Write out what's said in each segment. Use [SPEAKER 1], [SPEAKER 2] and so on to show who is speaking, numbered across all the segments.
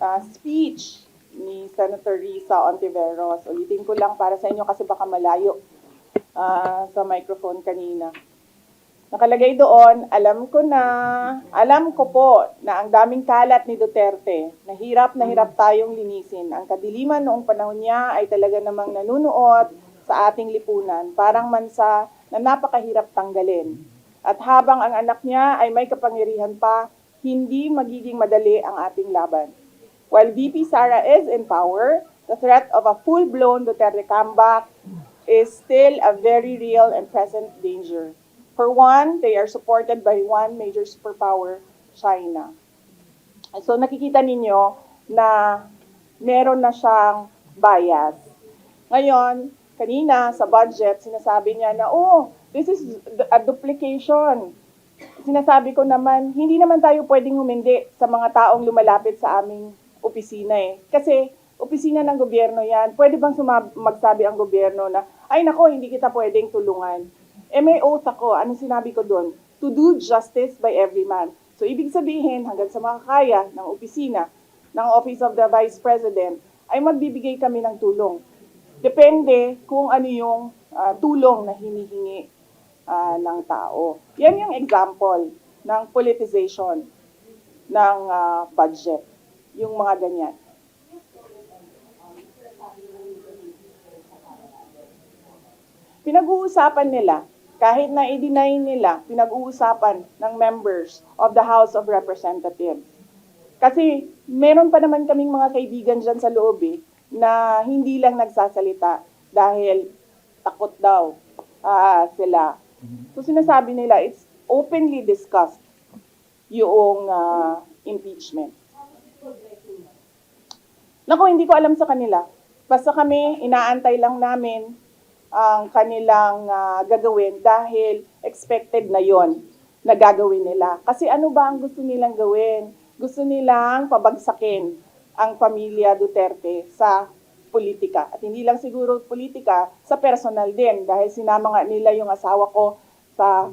[SPEAKER 1] ah, speech ni Senator Risa Ontiveros. Ulitin ko lang para sa inyo kasi baka malayo ah, sa microphone kanina. Nakalagay doon, alam ko na, alam ko po na ang daming kalat ni Duterte, nahirap na hirap tayong linisin. Ang kadiliman noong panahon niya ay talaga namang nanunuot sa ating lipunan, parang mansa na napakahirap tanggalin. At habang ang anak niya ay may kapangyarihan pa, hindi magiging madali ang ating laban. While VP Sara is in power, the threat of a full-blown Duterte comeback is still a very real and present danger. For one, they are supported by one major superpower, China. So nakikita ninyo na meron na siyang bias. Ngayon, kanina sa budget, sinasabi niya na, oh, this is a duplication. Sinasabi ko naman, hindi naman tayo pwedeng humindi sa mga taong lumalapit sa aming opisina eh. Kasi opisina ng gobyerno yan. Pwede bang sumab- magsabi ang gobyerno na, ay nako, hindi kita pwedeng tulungan. Eh may oath ako. Ano sinabi ko doon? To do justice by every man. So ibig sabihin, hanggang sa makakaya ng opisina, ng Office of the Vice President, ay magbibigay kami ng tulong. Depende kung ano yung ah, tulong na hinihingi ah, ng tao. Yan yung example ng politicization ng ah, budget. Yung mga ganyan. Pinag-uusapan nila, kahit na i-deny nila, pinag-uusapan ng members of the House of Representatives. Kasi meron pa naman kaming mga kaibigan dyan sa loob eh, na hindi lang nagsasalita dahil takot daw ah, sila. So sinasabi nila, it's openly discussed yung ah, impeachment. Naku, hindi ko alam sa kanila. Basta kami, inaantay lang namin ang kanilang ah, gagawin dahil expected na yon na gagawin nila. Kasi ano ba ang gusto nilang gawin? Gusto nilang pabagsakin ang pamilya Duterte sa politika. At hindi lang siguro politika, sa personal din. Dahil sinama nga nila yung asawa ko sa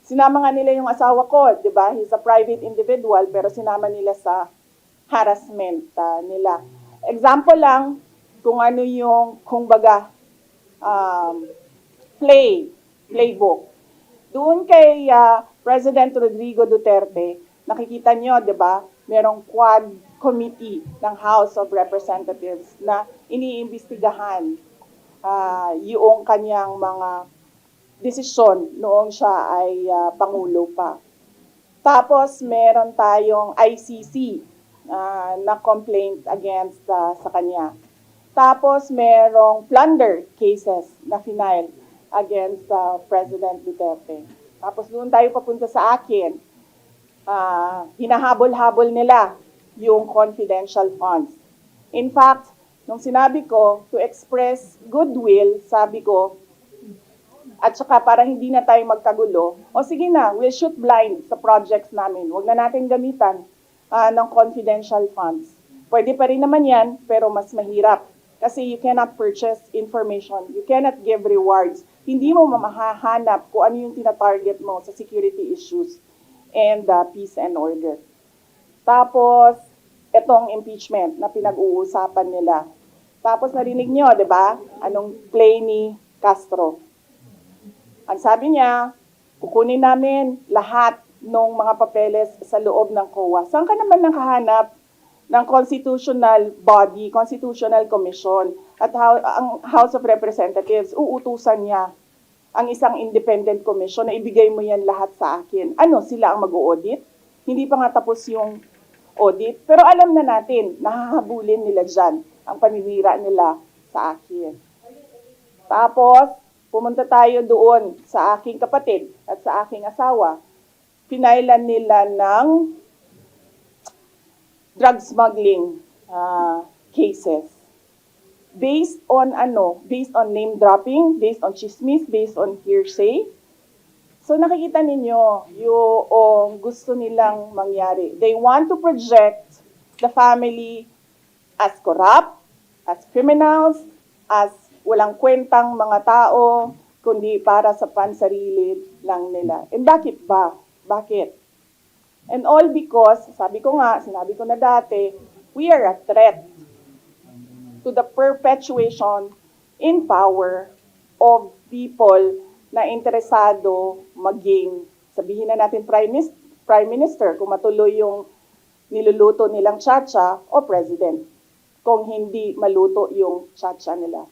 [SPEAKER 1] sinama nga nila yung asawa ko, 'di ba? He's a private individual pero sinama nila sa harassment ah, nila. Example lang kung ano yung kung baga um, play, playbook. Doon kay ah, President Rodrigo Duterte, nakikita nyo, di ba, merong quad committee ng House of Representatives na iniimbestigahan ah, yung kanyang mga desisyon noong siya ay ah, Pangulo pa. Tapos meron tayong ICC ah, na complaint against ah, sa kanya. Tapos merong plunder cases na final against ah, President Duterte. Tapos doon tayo papunta sa akin. Ah, hinahabol-habol nila yung confidential funds. In fact, nung sinabi ko to express goodwill, sabi ko, at saka para hindi na tayo magkagulo, o sige na, we'll shoot blind sa projects namin. Huwag na natin gamitan ah, ng confidential funds. Pwede pa rin naman yan, pero mas mahirap. Kasi you cannot purchase information. You cannot give rewards. Hindi mo mamahahanap kung ano yung tinatarget mo sa security issues and ah, peace and order. Tapos, itong impeachment na pinag-uusapan nila. Tapos narinig nyo, di ba? Anong play ni Castro. Ang sabi niya, kukunin namin lahat ng mga papeles sa loob ng COA. Saan ka naman nakahanap ng constitutional body, constitutional commission, at how, ang House of Representatives, uutusan niya ang isang independent commission na ibigay mo yan lahat sa akin. Ano, sila ang mag-audit? Hindi pa nga tapos yung audit. Pero alam na natin, nahahabulin nila dyan ang paninira nila sa akin. Tapos, pumunta tayo doon sa aking kapatid at sa aking asawa. Pinailan nila ng drug smuggling ah, cases. Based on ano, based on name dropping, based on chismis, based on hearsay. So nakikita ninyo yung gusto nilang mangyari. They want to project the family as corrupt, as criminals, as walang kwentang mga tao, kundi para sa pansarili lang nila. And bakit ba? Bakit? And all because, sabi ko nga, sinabi ko na dati, we are a threat to the perpetuation in power of people na interesado maging, sabihin na natin prime, prime minister, kung matuloy yung niluluto nilang chacha o president, kung hindi maluto yung chacha nila.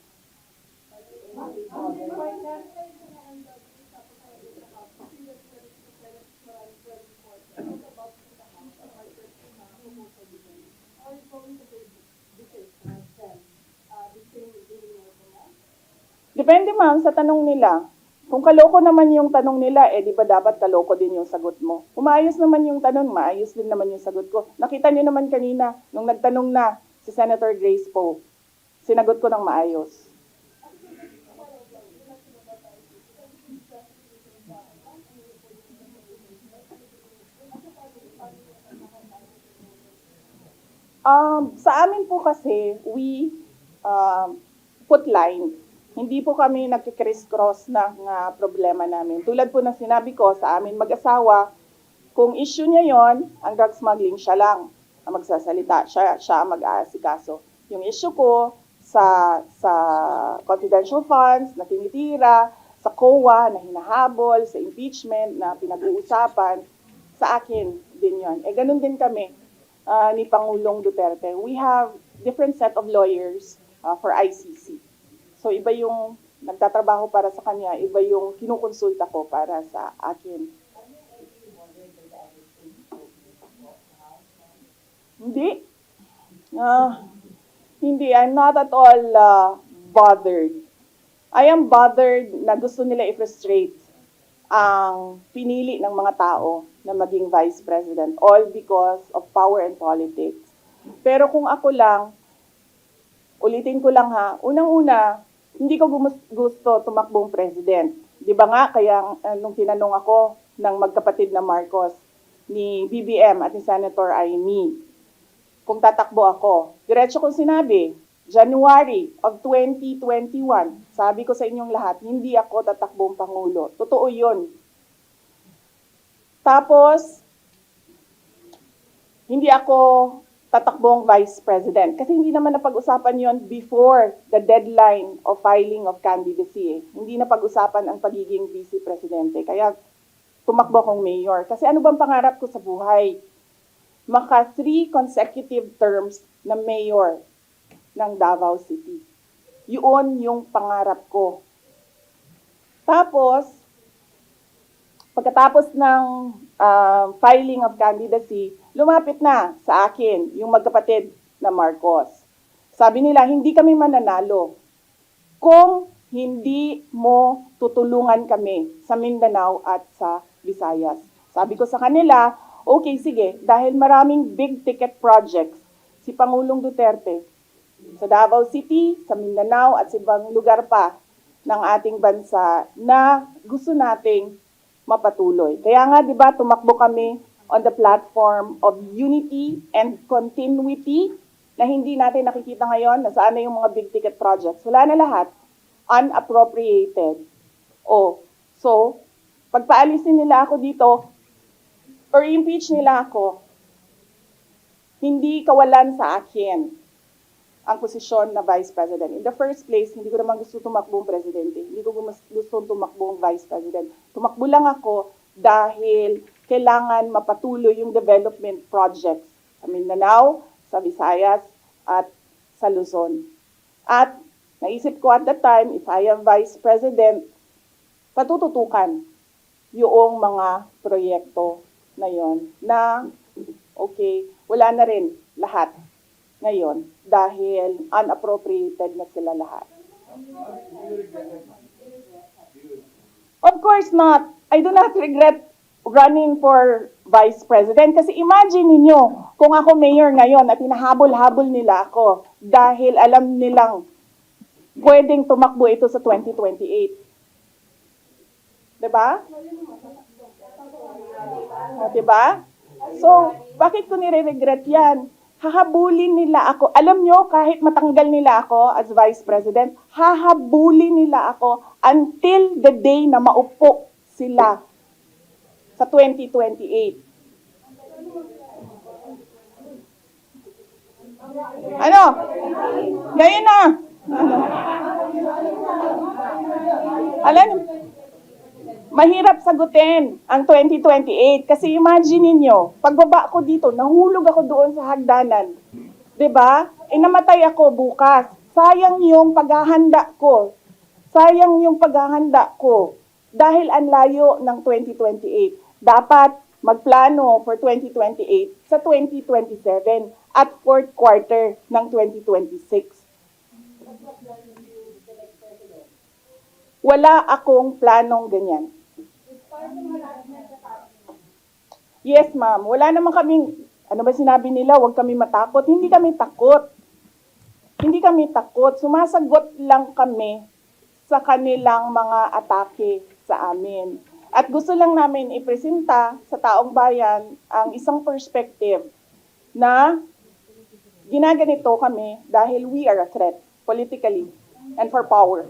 [SPEAKER 1] Depende ma'am sa tanong nila. Kung kaloko naman yung tanong nila, eh di ba dapat kaloko din yung sagot mo? Kung maayos naman yung tanong, maayos din naman yung sagot ko. Nakita niyo naman kanina, nung nagtanong na si Senator Grace Poe, sinagot ko ng maayos. Um, sa amin po kasi, we um, put lines. Hindi po kami nagkikriss-cross ng ah, problema namin. Tulad po ng sinabi ko sa amin mag-asawa, kung issue niya yon, ang drug smuggling, siya lang ang magsasalita. Siya, siya ang mag-aasikaso. Yung issue ko sa, sa confidential funds na tinitira, sa COA na hinahabol, sa impeachment na pinag-uusapan, sa akin din yon. Eh, ganun din kami ah, ni Pangulong Duterte. We have different set of lawyers ah, for ICC. So iba yung nagtatrabaho para sa kanya, iba yung kinukonsulta ko para sa akin. Hindi. Ah, hindi, I'm not at all ah, bothered. I am bothered na gusto nila i-frustrate ang pinili ng mga tao na maging vice president all because of power and politics. Pero kung ako lang, ulitin ko lang ha, unang-una, hindi ko gusto tumakbong president. Di ba nga, kaya uh, nung tinanong ako ng magkapatid na Marcos, ni BBM at ni Senator Amy, kung tatakbo ako, diretso kong sinabi, January of 2021, sabi ko sa inyong lahat, hindi ako tatakbong Pangulo. Totoo yun. Tapos, hindi ako tatakbong Vice President. Kasi hindi naman napag-usapan yon before the deadline of filing of candidacy. eh. Hindi napag-usapan ang pagiging Vice Presidente. Kaya tumakbo akong mayor. Kasi ano bang pangarap ko sa buhay? Maka three consecutive terms na mayor ng Davao City. Yun yung pangarap ko. Tapos, pagkatapos ng ah, filing of candidacy, lumapit na sa akin yung magkapatid na Marcos. Sabi nila, hindi kami mananalo kung hindi mo tutulungan kami sa Mindanao at sa Visayas. Sabi ko sa kanila, okay, sige, dahil maraming big ticket projects si Pangulong Duterte sa Davao City, sa Mindanao at sa ibang lugar pa ng ating bansa na gusto nating mapatuloy. Kaya nga 'di ba tumakbo kami on the platform of unity and continuity na hindi natin nakikita ngayon na saan na yung mga big ticket projects. Wala na lahat. Unappropriated. O, so, pagpaalisin nila ako dito or impeach nila ako, hindi kawalan sa akin ang posisyon na Vice President. In the first place, hindi ko naman gusto tumakbong presidente. Hindi ko gusto tumakbong Vice President. Tumakbo lang ako dahil kailangan mapatuloy yung development projects sa Mindanao, sa Visayas, at sa Luzon. At naisip ko at that time, if I am Vice President, patututukan yung mga proyekto na yon na okay, wala na rin lahat ngayon dahil unappropriated na sila lahat. Of course not. I do not regret running for vice president kasi imagine ninyo kung ako mayor ngayon at hinahabol-habol nila ako dahil alam nilang pwedeng tumakbo ito sa 2028. 'Di ba? O, 'di ba? So, bakit ko nire-regret 'yan? Hahabulin nila ako. Alam nyo, kahit matanggal nila ako as vice president, hahabulin nila ako until the day na maupo sila sa 2028. Ano? Ngayon na. Ano? Alam, mahirap sagutin ang 2028 kasi imagine niyo, pagbaba ko dito, nahulog ako doon sa hagdanan. 'Di ba? Eh namatay ako bukas. Sayang yung paghahanda ko. Sayang yung paghahanda ko dahil ang layo ng 2028. Dapat magplano for 2028 sa 2027 at fourth quarter ng 2026. Wala akong planong ganyan. Yes, ma'am. Wala naman kaming, ano ba sinabi nila, huwag kami matakot. Hindi kami takot. Hindi kami takot. Sumasagot lang kami sa kanilang mga atake sa amin. At gusto lang namin ipresenta sa taong bayan ang isang perspective na ginaganito kami dahil we are a threat politically and for power.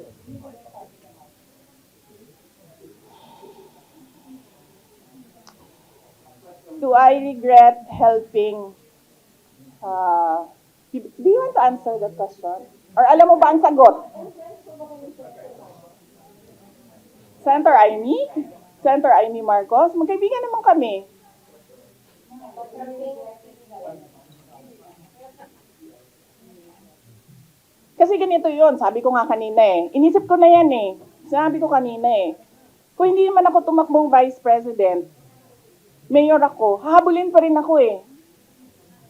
[SPEAKER 1] Do I regret helping? Uh, do you want to answer that question? Or alam mo ba ang sagot? Senator Amy? Senator Amy Marcos? Magkaibigan naman kami. Kasi ganito yon sabi ko nga kanina eh. Inisip ko na yan eh. Sinabi ko kanina eh. Kung hindi man ako tumakbong vice president, mayor ako, hahabulin pa rin ako eh.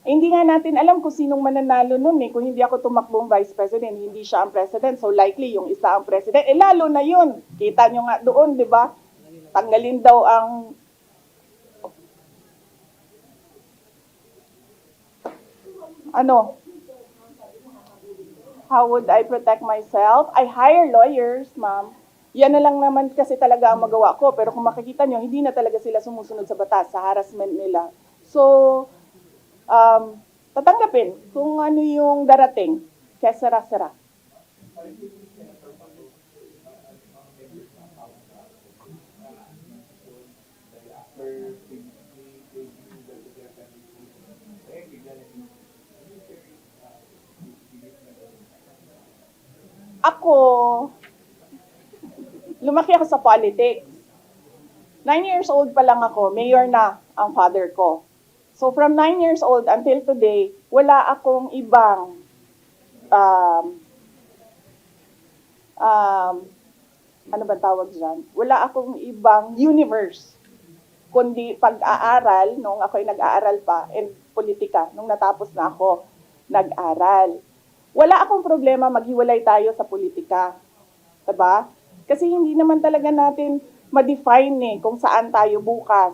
[SPEAKER 1] Eh, hindi nga natin alam kung sinong mananalo nun eh. Kung hindi ako tumakbong vice president, hindi siya ang president. So likely yung isa ang president. Eh lalo na yun. Kita nyo nga doon, di ba? Tanggalin daw ang ano, how would I protect myself? I hire lawyers, ma'am. Yan na lang naman kasi talaga ang magawa ko. Pero kung makikita nyo, hindi na talaga sila sumusunod sa batas, sa harassment nila. So, um, tatanggapin kung ano yung darating. Kaya sara-sara. Ako, lumaki ako sa politics. Nine years old pa lang ako, mayor na ang father ko. So from nine years old until today, wala akong ibang um, um, ano ba tawag dyan? Wala akong ibang universe kundi pag-aaral nung ako'y nag-aaral pa and politika nung natapos na ako nag-aral. Wala akong problema maghiwalay tayo sa politika. 'Di ba? Kasi hindi naman talaga natin ma-define eh kung saan tayo bukas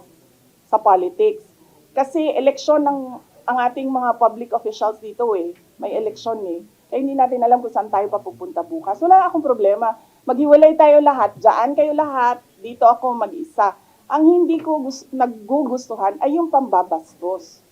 [SPEAKER 1] sa politics. Kasi eleksyon ng ang ating mga public officials dito eh. May eleksyon eh. Kaya hindi natin alam kung saan tayo papupunta bukas. Wala akong problema. Maghiwalay tayo lahat. Diyan kayo lahat. Dito ako mag-isa. Ang hindi ko gus- naggugustuhan ay yung pambabastos.